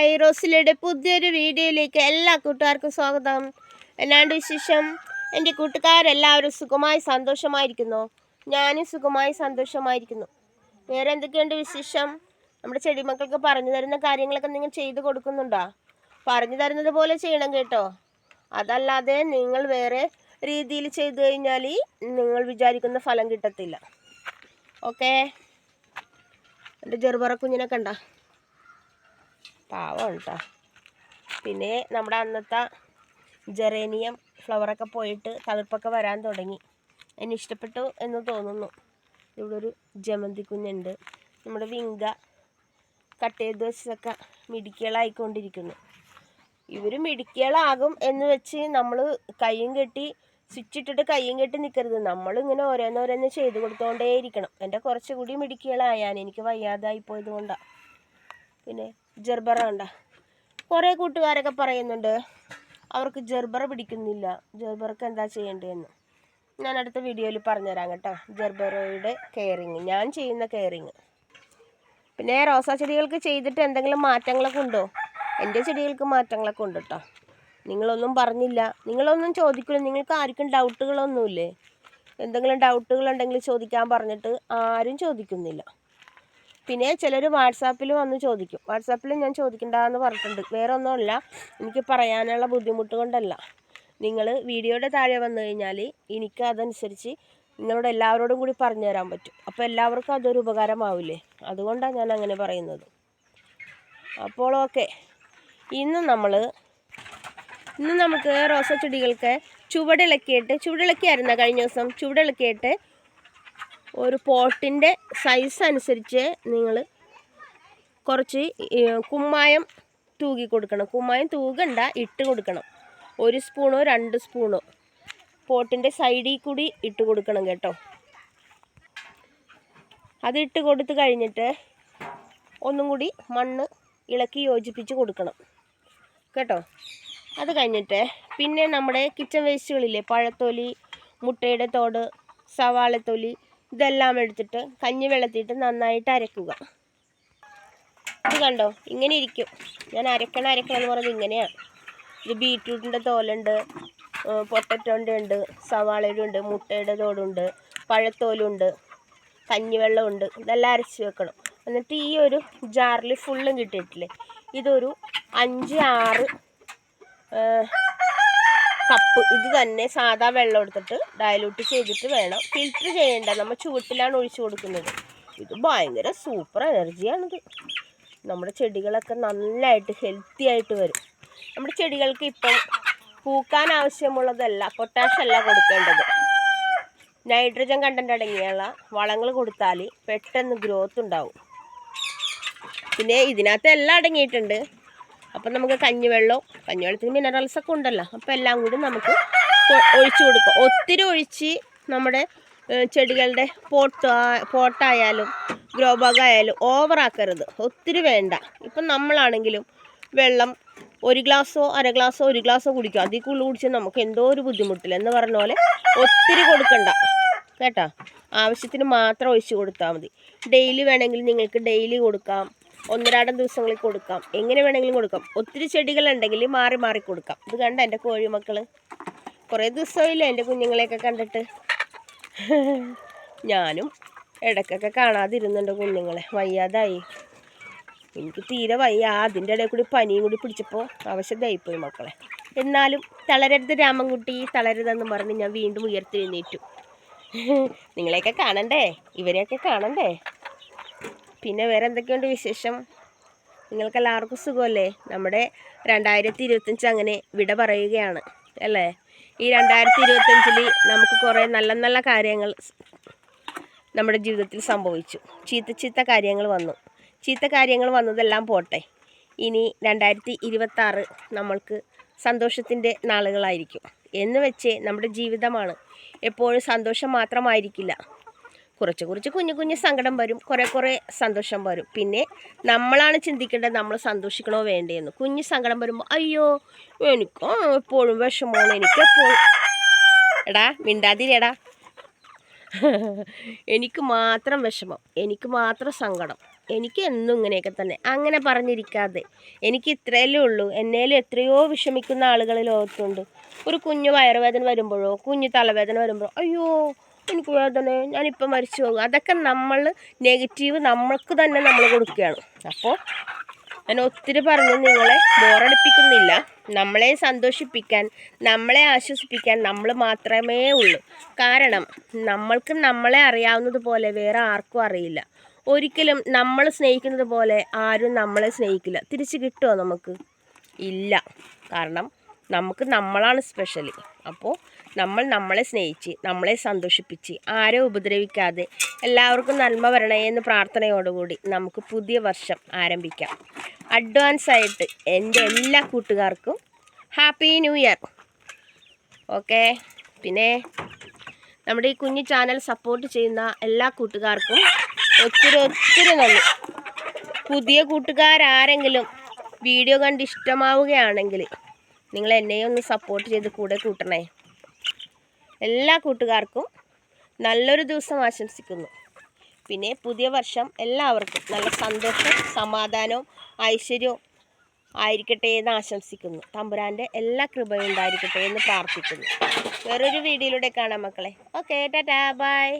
Hi റോസിലയുടെ പുതിയൊരു വീഡിയോയിലേക്ക് എല്ലാ കൂട്ടുകാർക്കും സ്വാഗതം. എന്നാണ്ട് വിശേഷം? എന്റെ കൂട്ടുകാരെല്ലാവരും സുഖമായി സന്തോഷമായിരിക്കുന്നു. ഞാനും സുഖമായി സന്തോഷമായിരിക്കുന്നു. വേറെ എന്തൊക്കെയുണ്ട് വിശേഷം? നമ്മുടെ ചെടിമക്കൾക്ക് പറഞ്ഞു തരുന്ന കാര്യങ്ങളൊക്കെ നിങ്ങൾ ചെയ്തു കൊടുക്കുന്നുണ്ടോ? പറഞ്ഞു തരുന്നത് പോലെ ചെയ്യണം കേട്ടോ. അതല്ലാതെ നിങ്ങൾ വേറെ രീതിയിൽ ചെയ്തു കഴിഞ്ഞാൽ നിങ്ങൾ വിചാരിക്കുന്ന ഫലം കിട്ടത്തില്ല. ഓക്കേ? എന്റെ ചെറുപറ കുഞ്ഞിനെ കണ്ട. പാവം കേട്ടോ. പിന്നെ നമ്മുടെ അന്നത്തെ ജെറേനിയം ഫ്ലവറൊക്കെ പോയിട്ട് തളിർപ്പൊക്കെ വരാൻ തുടങ്ങി. എന്നെ ഇഷ്ടപ്പെട്ടു എന്ന് തോന്നുന്നു. ഇവിടെ ഒരു ജമന്തി കുഞ്ഞുണ്ട്. നമ്മുടെ വിങ്ക കട്ട് ചെയ്ത് വെച്ചതൊക്കെ മിടിക്കുകളായിക്കൊണ്ടിരിക്കുന്നു. ഇവർ മിടിക്കുകളാകും എന്ന് വെച്ച് നമ്മൾ കയ്യും കെട്ടി സ്വിച്ച് ഇട്ടിട്ട് കയ്യും കെട്ടി നിൽക്കരുത് നമ്മളിങ്ങനെ ഓരോന്നോരോന്ന് ചെയ്ത് കൊടുത്തോണ്ടേയിരിക്കണം. എന്റെ കുറച്ചുകൂടി മിടിക്കുകളായാൽ എനിക്ക് വയ്യാതായി പോയത് കൊണ്ടാണ് പിന്നെ ജെർബറ കണ്ട. കുറേ കൂട്ടുകാരൊക്കെ പറയുന്നുണ്ട് അവർക്ക് ജർബറ പിടിക്കുന്നില്ല. ജെർബർക്ക് എന്താ ചെയ്യേണ്ടതെന്ന്. ഞാൻ അടുത്ത വീഡിയോയിൽ പറഞ്ഞുതരാം കേട്ടോ. ജർബറയുടെ കെയറിങ് ഞാൻ ചെയ്യുന്ന കെയറിങ് പിന്നെ റോസാ ചെടികൾക്ക് ചെയ്തിട്ട് എന്തെങ്കിലും മാറ്റങ്ങളൊക്കെ ഉണ്ടോ? എന്റെ ചെടികൾക്ക് മാറ്റങ്ങളൊക്കെ ഉണ്ട് കേട്ടോ. നിങ്ങളൊന്നും പറഞ്ഞില്ല. നിങ്ങളൊന്നും ചോദിക്കില്ല നിങ്ങൾക്ക് ആർക്കും ഡൗട്ടുകളൊന്നുമില്ലേ എന്തെങ്കിലും ഡൗട്ടുകളുണ്ടെങ്കിൽ ചോദിക്കാൻ പറഞ്ഞിട്ട് ആരും ചോദിക്കുന്നില്ല. പിന്നെ ചിലർ വാട്സാപ്പിൽ വന്ന് ചോദിക്കും. വാട്സാപ്പിൽ ഞാൻ ചോദിക്കണ്ടെന്ന് പറഞ്ഞിട്ടുണ്ട്. വേറെ ഒന്നുമല്ല എനിക്ക് പറയാനുള്ള ബുദ്ധിമുട്ട് കൊണ്ടല്ല. നിങ്ങൾ വീഡിയോയുടെ താഴെ വന്നു കഴിഞ്ഞാൽ എനിക്ക് അതനുസരിച്ച് നിങ്ങളോട് എല്ലാവരോടും കൂടി പറഞ്ഞു തരാൻ പറ്റും. അപ്പോൾ എല്ലാവർക്കും അതൊരു ഉപകാരമാവില്ലേ? അതുകൊണ്ടാണ് ഞാൻ അങ്ങനെ പറയുന്നത്. അപ്പോൾ ഓക്കെ. ഇന്ന് നമ്മൾ ഇന്ന് നമുക്ക് റോസ ചെടികൾക്ക് ചുവടിളക്കിയിട്ട് ചുവടിളക്കിയായിരുന്ന കഴിഞ്ഞ ദിവസം? ചുവടിളക്കിയിട്ട് ഒരു പോട്ടിന്റെ സൈസ് അനുസരിച്ച് നിങ്ങൾ കുറച്ച് കുമ്മായം തൂകി കൊടുക്കണം. കുമ്മായം തൂകണ്ട ഇട്ട് കൊടുക്കണം. ഒരു സ്പൂണോ രണ്ട് സ്പൂണോ. പോട്ടിന്റെ സൈഡിൽ കൂടി ഇട്ട് കൊടുക്കണം കേട്ടോ. അത് ഇട്ട് കൊടുത്ത് കഴിഞ്ഞിട്ട് ഒന്നും കൂടി മണ്ണ് ഇളക്കി യോജിപ്പിച്ച് കൊടുക്കണം. കേട്ടോ? അത് കഴിഞ്ഞിട്ട് പിന്നെ നമ്മുടെ കിച്ചൺ വേസ്റ്റുകളില്ലേ പഴത്തൊലി മുട്ടയുടെ തോട് സവാളത്തൊലി ഇതെല്ലാം എടുത്തിട്ട് കഞ്ഞി വെള്ളത്തിയിട്ട് നന്നായിട്ട് അരക്കുക. ഇത് കണ്ടോ? ഇങ്ങനെ ഇരിക്കും. ഞാൻ അരക്കണം അരക്കണം എന്ന് പറയുന്നത് ഇങ്ങനെയാണ്. ഇത് ബീറ്റ്റൂട്ടിന്റെ തോലുണ്ട് പൊട്ടറ്റോന്റെ ഉണ്ട് സവാളയുടെ ഉണ്ട് മുട്ടയുടെ തോടുണ്ട് പഴത്തോലുണ്ട് കഞ്ഞിവെള്ളമുണ്ട് ഇതെല്ലാം അരച്ച് വെക്കണം. എന്നിട്ട് ഈ ഒരു ജാറിൽ ഫുള്ളും കിട്ടിയിട്ടില്ലേ? ഇതൊരു അഞ്ച് ആറ് കപ്പ് ഇത് തന്നെ സാധാ വെള്ളം എടുത്തിട്ട് ഡയലൂട്ട് ചെയ്തിട്ട് വേണം. ഫിൽറ്റർ ചെയ്യേണ്ട. നമ്മൾ ചുവട്ടിലാണ് ഒഴിച്ചു കൊടുക്കുന്നത്. ഇത് ഭയങ്കര സൂപ്പർ എനർജിയാണിത് നമ്മുടെ ചെടികളൊക്കെ നല്ലതായിട്ട് ഹെൽത്തി ആയിട്ട് വരും. നമ്മുടെ ചെടികൾക്ക് ഇപ്പം പൂക്കാൻ ആവശ്യമുള്ളതല്ല പൊട്ടാഷ് അല്ല കൊടുക്കേണ്ടത്. നൈട്രജൻ കണ്ടന്റ് അടങ്ങിയുള്ള വളങ്ങൾ കൊടുത്താൽ പെട്ടെന്ന് ഗ്രോത്ത് ഉണ്ടാവും. പിന്നെ ഇതിനകത്ത് എല്ലാം അടങ്ങിയിട്ടുണ്ട്. അപ്പം നമുക്ക് കഞ്ഞിവെള്ളവും കഞ്ഞിവെള്ളത്തിന് മിനറൽസ് ഒക്കെ ഉണ്ടല്ലോ. അപ്പോൾ എല്ലാം കൂടി നമുക്ക് ഒഴിച്ചു കൊടുക്കാം. ഒത്തിരി ഒഴിച്ച് നമ്മുടെ ചെടികളുടെ പോട്ട് പോട്ടായാലും ഗ്രോ ബാഗ് ആയാലും ഓവറാക്കരുത് ഒത്തിരി വേണ്ട. ഇപ്പം നമ്മളാണെങ്കിലും വെള്ളം ഒരു ഗ്ലാസ്സോ അര ഗ്ലാസ്സോ ഒരു ഗ്ലാസ്സോ കുടിക്കും. അതിൽ കൂടുതൽ കുടിച്ചാൽ നമുക്ക് എന്തോ ഒരു ബുദ്ധിമുട്ടില്ല. എന്ന് പറഞ്ഞ പോലെ ഒത്തിരി കൊടുക്കണ്ട. കേട്ടോ? ആവശ്യത്തിന് മാത്രം ഒഴിച്ച് കൊടുത്താൽ മതി. ഡെയിലി വേണമെങ്കിൽ നിങ്ങൾക്ക് ഡെയിലി കൊടുക്കാം. ഒന്നരാടം ദിവസങ്ങളിൽ കൊടുക്കാം. എങ്ങനെ വേണമെങ്കിലും കൊടുക്കാം. ഒത്തിരി ചെടികളുണ്ടെങ്കിൽ മാറി മാറി കൊടുക്കാം. ഇത് കണ്ട എന്റെ കോഴിമക്കൾ കുറേ ദിവസമില്ല എന്റെ കുഞ്ഞുങ്ങളെയൊക്കെ കണ്ടിട്ട്. ഞാനും ഇടയ്ക്കൊക്കെ കാണാതിരുന്നുണ്ട് കുഞ്ഞുങ്ങളെ. വയ്യാതായി. എനിക്ക് തീരെ വയ്യ. അതിന്റെ ഇടയിൽ കൂടി പനിയും കൂടി പിടിച്ചപ്പോൾ അവശതായിപ്പോയി മക്കളെ. എന്നാലും തളരരുത് രാമൻകുട്ടി തളരരുതെന്ന് പറഞ്ഞ് ഞാൻ വീണ്ടും ഉയർത്തി ഉയർത്തെഴുന്നേറ്റു. നിങ്ങളെയൊക്കെ കാണണ്ടേ? ഇവരെയൊക്കെ കാണണ്ടേ? പിന്നെ വേറെ എന്തൊക്കെയുണ്ട് വിശേഷം? നിങ്ങൾക്ക് എല്ലാവർക്കും സുഖമല്ലേ? നമ്മുടെ രണ്ടായിരത്തി ഇരുപത്തഞ്ച് അങ്ങനെ വിട പറയുകയാണ് അല്ലേ? ഈ രണ്ടായിരത്തി ഇരുപത്തഞ്ചിൽ നമുക്ക് കുറേ നല്ല നല്ല കാര്യങ്ങൾ നമ്മുടെ ജീവിതത്തിൽ സംഭവിച്ചു. ചീത്ത ചീത്ത കാര്യങ്ങൾ വന്നു. ചീത്ത കാര്യങ്ങൾ വന്നതെല്ലാം പോട്ടെ. ഇനി രണ്ടായിരത്തി ഇരുപത്താറ് നമ്മൾക്ക് സന്തോഷത്തിന്റെ നാളുകളായിരിക്കും. എന്ന് വെച്ച് നമ്മുടെ ജീവിതമാണ്. എപ്പോഴും സന്തോഷം മാത്രമായിരിക്കില്ല. കുറച്ച് കുറച്ച് കുഞ്ഞു കുഞ്ഞു സങ്കടം വരും കുറേ കുറേ സന്തോഷം വരും. പിന്നെ നമ്മളാണ് ചിന്തിക്കേണ്ടത് നമ്മൾ സന്തോഷിക്കണോ വേണ്ടേന്ന്. കുഞ്ഞു സങ്കടം വരുമ്പോൾ അയ്യോ എനിക്ക് എപ്പോഴും വിഷമമാണ് എനിക്ക് എടാ മിണ്ടാതിരിയടാ. എനിക്ക് മാത്രം വിഷമം എനിക്ക് മാത്രം സങ്കടം എനിക്ക് എന്നും ഇങ്ങനെയൊക്കെ തന്നെ. അങ്ങനെ പറഞ്ഞിരിക്കാതെ എനിക്ക് ഇത്രയല്ലേ ഉള്ളൂ. എന്നേലും എത്രയോ വിഷമിക്കുന്ന ആളുകൾ ഓർത്തുണ്ട് ഒരു കുഞ്ഞു വയറുവേദന വരുമ്പോഴോ കുഞ്ഞു തലവേദന വരുമ്പോഴോ അയ്യോ എനിക്ക് വേദന ഞാനിപ്പോൾ മരിച്ചു പോകും. അതൊക്കെ നമ്മൾ നെഗറ്റീവ് നമ്മൾക്ക് തന്നെ നമ്മൾ കൊടുക്കുകയാണ്. അപ്പോൾ ഞാൻ ഒത്തിരി പറഞ്ഞ് നിങ്ങളെ ബോറടിപ്പിക്കുന്നില്ല. നമ്മളെ സന്തോഷിപ്പിക്കാൻ നമ്മളെ ആശ്വസിപ്പിക്കാൻ നമ്മൾ മാത്രമേ ഉള്ളൂ. കാരണം നമ്മൾക്ക് നമ്മളെ അറിയാവുന്നത് പോലെ വേറെ ആർക്കും അറിയില്ല. ഒരിക്കലും നമ്മൾ സ്നേഹിക്കുന്നത് പോലെ ആരും നമ്മളെ സ്നേഹിക്കില്ല. തിരിച്ച് കിട്ടുമോ നമുക്ക്? ഇല്ല. കാരണം നമുക്ക് നമ്മളാണ് സ്പെഷ്യൽ അപ്പോൾ നമ്മൾ നമ്മളെ സ്നേഹിച്ച് നമ്മളെ സന്തോഷിപ്പിച്ച് ആരെ ഉപദ്രവിക്കാതെ എല്ലാവർക്കും നന്മ വരണേ എന്ന് പ്രാർത്ഥനയോടുകൂടി നമുക്ക് പുതിയ വർഷം ആരംഭിക്കാം. അഡ്വാൻസ് ആയിട്ട് എന്റെ എല്ലാ കൂട്ടുകാർക്കും ഹാപ്പി ന്യൂ ഇയർ ഓക്കെ പിന്നെ നമ്മുടെ ഈ കുഞ്ഞു ചാനൽ സപ്പോർട്ട് ചെയ്യുന്ന എല്ലാ കൂട്ടുകാർക്കും ഒത്തിരി ഒത്തിരി നന്ദി. പുതിയ കൂട്ടുകാരാരെങ്കിലും വീഡിയോ കണ്ട് ഇഷ്ടമാവുകയാണെങ്കിൽ നിങ്ങൾ എന്നെയും ഒന്ന് സപ്പോർട്ട് ചെയ്ത് കൂടെ കൂട്ടണേ. എല്ലാ കൂട്ടുകാർക്കും നല്ലൊരു ദിവസം ആശംസിക്കുന്നു. പിന്നെ പുതിയ വർഷം എല്ലാവർക്കും നല്ല സന്തോഷം സമാധാനവും ഐശ്വര്യവും ആയിരിക്കട്ടെ എന്ന് ആശംസിക്കുന്നു. തമ്പുരാന്റെ എല്ലാ കൃപയും ഉണ്ടായിരിക്കട്ടെ എന്ന് പ്രാർത്ഥിക്കുന്നു. വേറൊരു വീഡിയോയിലൂടെ കാണാം മക്കളെ. ഓക്കെ ടാറ്റാ. ബൈ